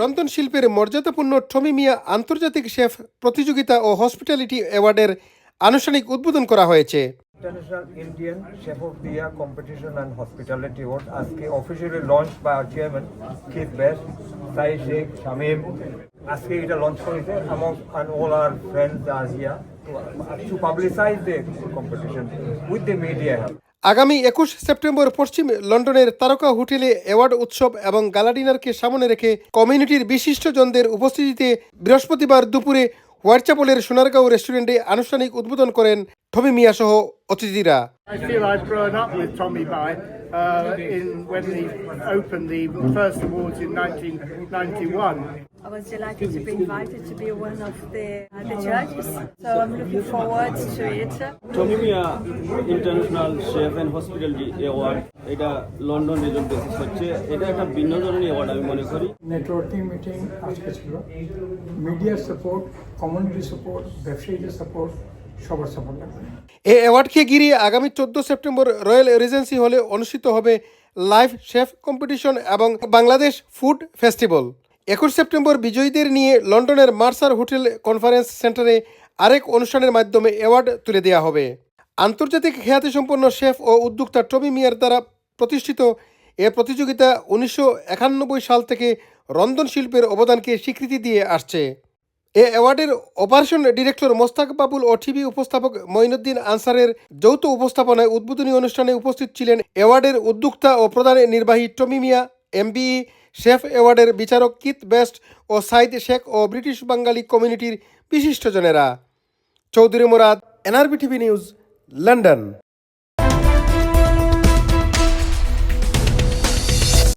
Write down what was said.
রন্ধন শিল্পের মর্যাদাপূর্ণ টমি মিয়া আন্তর্জাতিক শেফ প্রতিযোগিতা ও হসপিটালিটি অ্যাওয়ার্ডের আনুষ্ঠানিক উদ্বোধন করা হয়েছে। Indian chef of competition and hospitality আজকে অফিসিয়ালি লঞ্চ বাই আজকে এটা লঞ্চ করেছে among on all our friends are here to competition with the media আগামী একুশ সেপ্টেম্বর পশ্চিম লন্ডনের তারকা হোটেলে অ্যাওয়ার্ড উৎসব এবং গালা ডিনারকে সামনে রেখে কমিউনিটির বিশিষ্টজনদের উপস্থিতিতে বৃহস্পতিবার দুপুরে হোয়াইট সোনারগাঁও রেস্টুরেন্টে আনুষ্ঠানিক উদ্বোধন করেন টমি মিয়া সহ অতিথিরা I feel I've grown up with Tommy Bai uh, in when he opened the first awards in 1991. I was delighted to be invited to be one of the, uh, the judges, so I'm looking forward to it. Tommy Miah international chef and hospitality award এটা London reason basis হচ্ছে এটা একটা ভিন্ন ধরনের award আমি মনে করি networking meeting আজকে ছিল মিডিয়ার সাপোর্ট কমিউনিটি সাপোর্ট ব্যবসায়ীদের সাপোর্ট সবার সাপোর্ট লাগবে। এ অ্যাওয়ার্ডকে ঘিরে আগামী চোদ্দ সেপ্টেম্বর রয়্যাল রিজেন্সি হলে অনুষ্ঠিত হবে লাইভ শেফ কম্পিটিশন এবং বাংলাদেশ ফুড ফেস্টিভ্যাল। একুশ সেপ্টেম্বর বিজয়ীদের নিয়ে লন্ডনের মার্সার হোটেল কনফারেন্স সেন্টারে আরেক অনুষ্ঠানের মাধ্যমে অ্যাওয়ার্ড তুলে দেওয়া হবে। আন্তর্জাতিক খ্যাতিসম্পন্ন শেফ ও উদ্যোক্তা টমি মিয়ার দ্বারা প্রতিষ্ঠিত এ প্রতিযোগিতা উনিশশো একানব্বই সাল থেকে রন্ধন শিল্পের অবদানকে স্বীকৃতি দিয়ে আসছে। এ অ্যাওয়ার্ডের অপারেশন ডিরেক্টর মোস্তাক বাবুল ও টিভি উপস্থাপক মঈনুদ্দিন আনসারের যৌথ উপস্থাপনায় উদ্বোধনী অনুষ্ঠানে উপস্থিত ছিলেন অ্যাওয়ার্ডের উদ্যোক্তা ও প্রধান নির্বাহী টমি মিয়া এমবিই শেফ অ্যাওয়ার্ডের বিচারক কিত বেস্ট ও সাইদ শেখ ও ব্রিটিশ বাঙালি কমিউনিটির বিশিষ্টজনেরা। Chowdhury Morad NRB TV news, London.